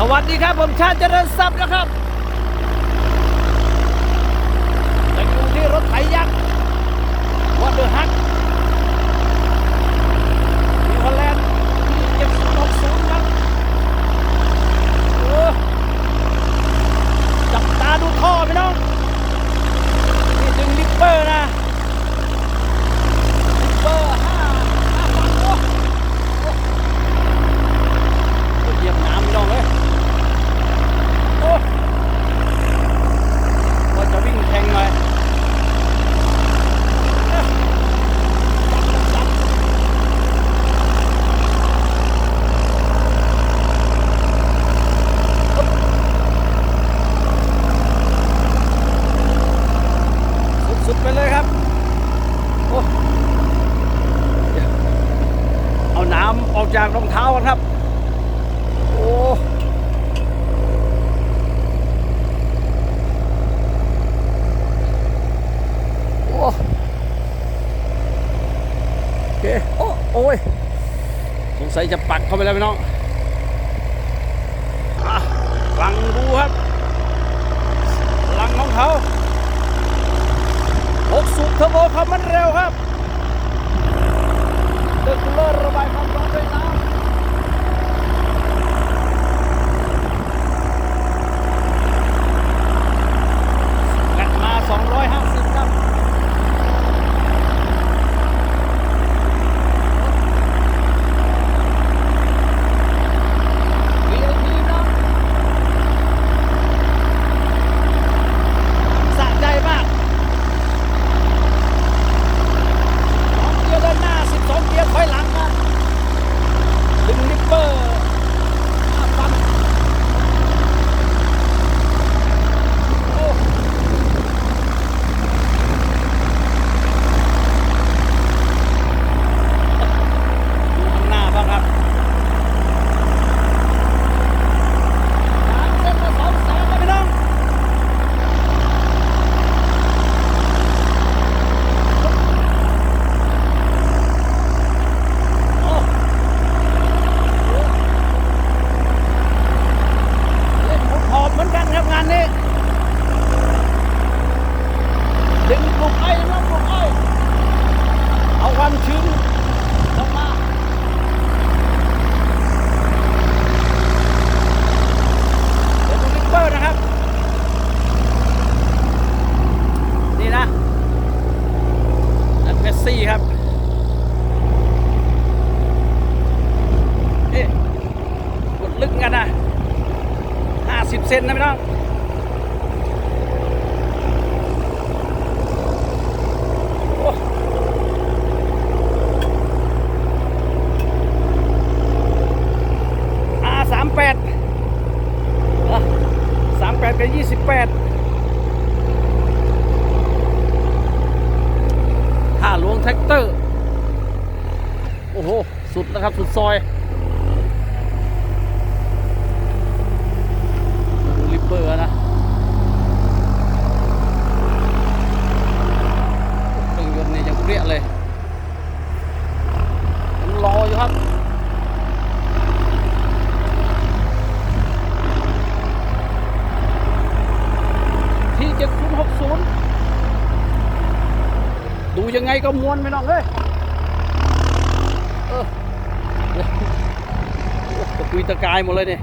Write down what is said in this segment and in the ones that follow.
สวัสดีครับ ผมชาติเจริญทรัพย์นะครับยังอยู่ที่รถไถยักษ์วัดเดอร์ฮักมีฮอลแลนด์เจ็ดหกศูนย์ครับโอ้จับตาดูท่อพี่น้อง นี่ดึงลิปเปอร์นะลิปเปอร์ห้าห้าพันโอ้โอ้เหยียบน้ำพี่น้องเลย โอ้ว่าจะวิ่งแข่งหน่อยเอ๊ะจับจับจับสุดๆไปเลยครับ โอ้เดี๋ยวเอาน้ำออก จากรองเท้าก่อนครับ โอ้โอ้โอเคโอ้โอ้ยสงสัยจะปักเข้าไปแล้วพี่น้องลังดูครับลังของเขาหกสูบเทอร์โบเขามันเร็วครับ เดินคูลเลอร์ระบาย ซอยดูลิปเปอร์นะเครื่องยนต์นี่ยังเปรี้ยเลยยังรออยู่ครับที่เจ็ดศูนย์หกศูนย์ดูยังไงก็มวนไม่น้องเอ้ยเออ ตะกุยตะกายหมดเลยเนี่ย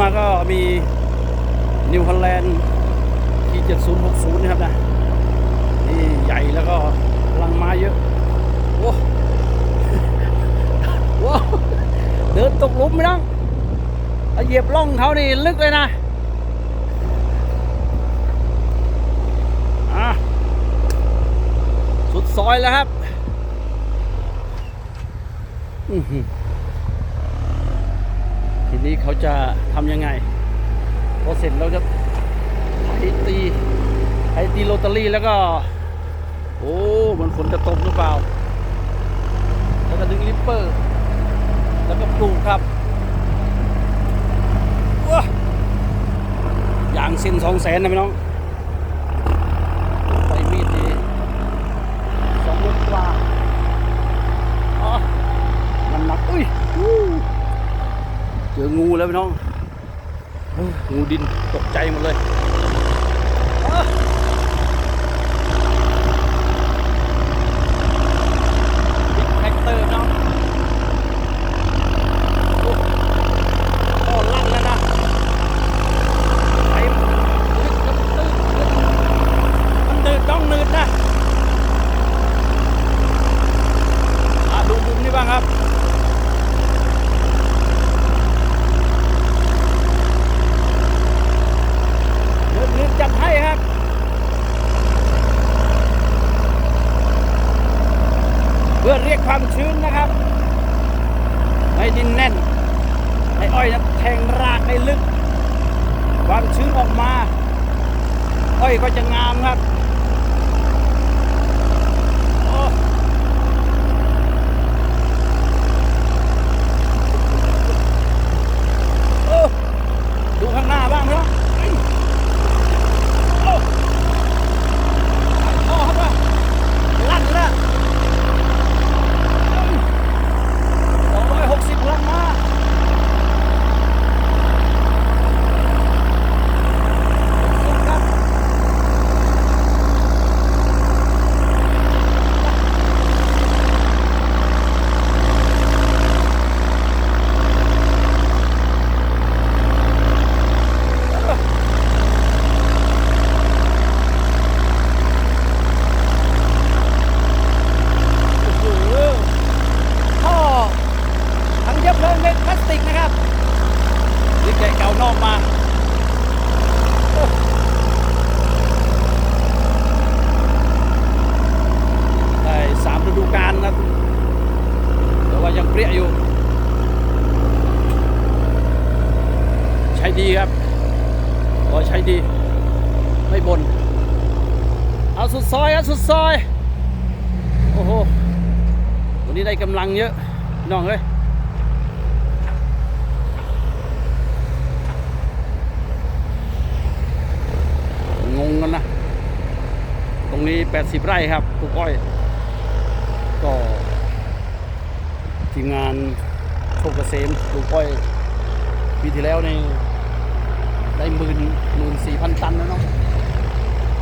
มาก็มีนิวฮอลแลนด์ที่7060 นะครับนะ นี่ใหญ่แล้วก็ลังมาเยอะโอ้โหเดินตกหลุมไม่ต้องเอาเหยียบล่องเขานี่ลึกเลยนะอะสุดซอยแล้วครับ อือหือ นี้เขาจะทำยังไงพอเสร็จเราจะไอตีไอตีโรตารี่แล้วก็ โอ้ มันฝนจะตกหรือเปล่า แล้วก็ดึงลิปเปอร์ แล้วก็ปลูกครับว้าอย่างสิ้นสองแสนนะพี่น้องใส่มีดดีสองหมื่นกว่าอ๋อมันหนักอุ้ยอู้เจองู แล้วพี่น้องงูดินตกใจหมดเลยอ้า บิ๊กแท็กเตอร์เนาะโอ้โอ้ลั่นแล้วนะไปลึกกับตื้นมันนืดต้องนืดนะอะดูมุมนี้บ้างครับ นืดนืดจัดให้ครับ เพื่อเรียกความชื้นนะครับ ให้ดินแน่น ให้อ้อยแทงรากให้ลึก ความชื้นออกมา อ้อยก็จะงามครับโอ้โอ้ดูข้างหน้าบ้างครับโอ้พ่อครับว่าลั่นแล้ว สองร้อยหกสิบพลังมาสุดครับโอ้โหท่อ ทั้งเย็บเพลิงเป็นพลาสติกนะครับหรือใจเก่านอกมาโอ้ได้สามฤดูกาลนะแต่ว่ายังเปรี้ยอยู่ ใช้ดีครับขอใช้ดี ไม่บน เอาสุดซอยเอาสุดซอย โอ้โห วันนี้ได้กำลังเยอะน้องเอ้ยงงกันนะ ตรงนี้ 80 ไร่ครับปลูกอ้อย ก็ ทีมงานโชคเกษมปลูกอ้อยปีที่แล้วนี่ได้หมื่นหมื่นสี่พันตันแล้วเนาะ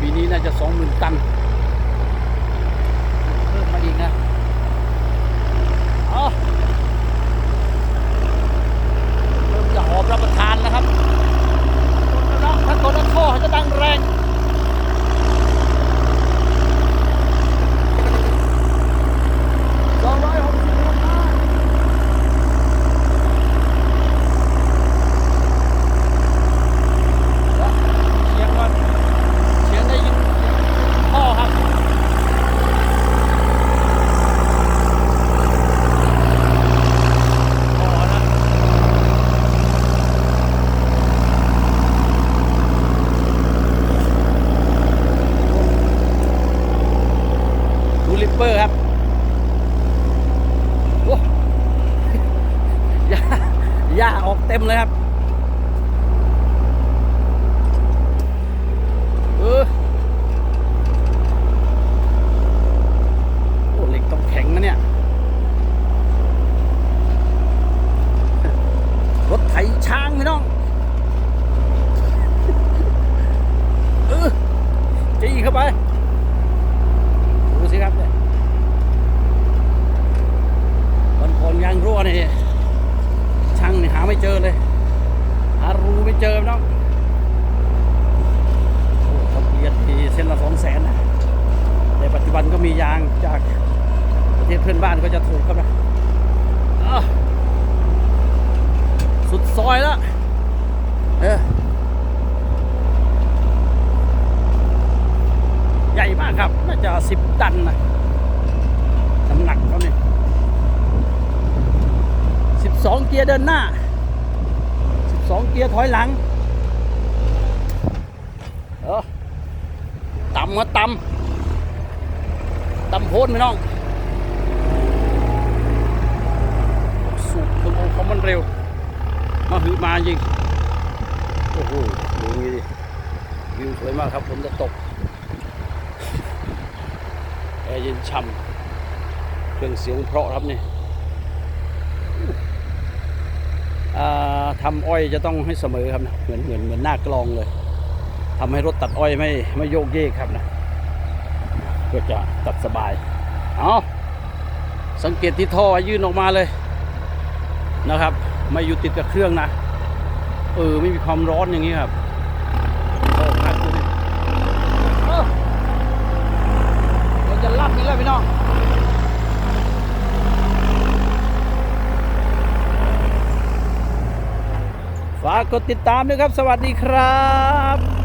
ปีนี้น่าจะสองหมื่นตัน เปอร์ครับโอ้าหญ้าออกเต็มเลยครับเออโอ้เหล็กต้องแข็งนเนี่ย รถไถช้างพี่น้อง จุบันก็มียางจากประเทศเพื่อนบ้านก็จะถูกครับนะสุดซอยแล้วเออใหญ่มากครับ น่าจะสิบตันนะน้ำหนักเขาเนี่ยสิบสองเกียร์เดินหน้าสองเกียร์ถอยหลัง เออต่ำมาต่ำ ตำโพนไหมน้องสูบเทอร์โบเขามันเร็ว มาหือมาจริง โอ้โหดูนี่ดิวิวสวยมากครับผมจะตกแอร์เย็นช่ำเครื่องเสียงเพราะครับนี่อ่าทำอ้อยจะต้องให้เสมอครับนะเหมือนเหมือนเหมือนหน้ากลองเลยทำให้รถตัดอ้อยไม่ไม่โยกเยกครับนะ ก็จะตัดสบาย เอาสังเกตที่ท่อยื่นออกมาเลยนะครับ ไม่อยู่ติดกับเครื่องนะ เออ ไม่มีความร้อนอย่างนี้ครับโอ้คักดูดิเอ้าเราจะลั่นไปแล้วพี่น้องฝากกดติดตามด้วยครับ สวัสดีครับ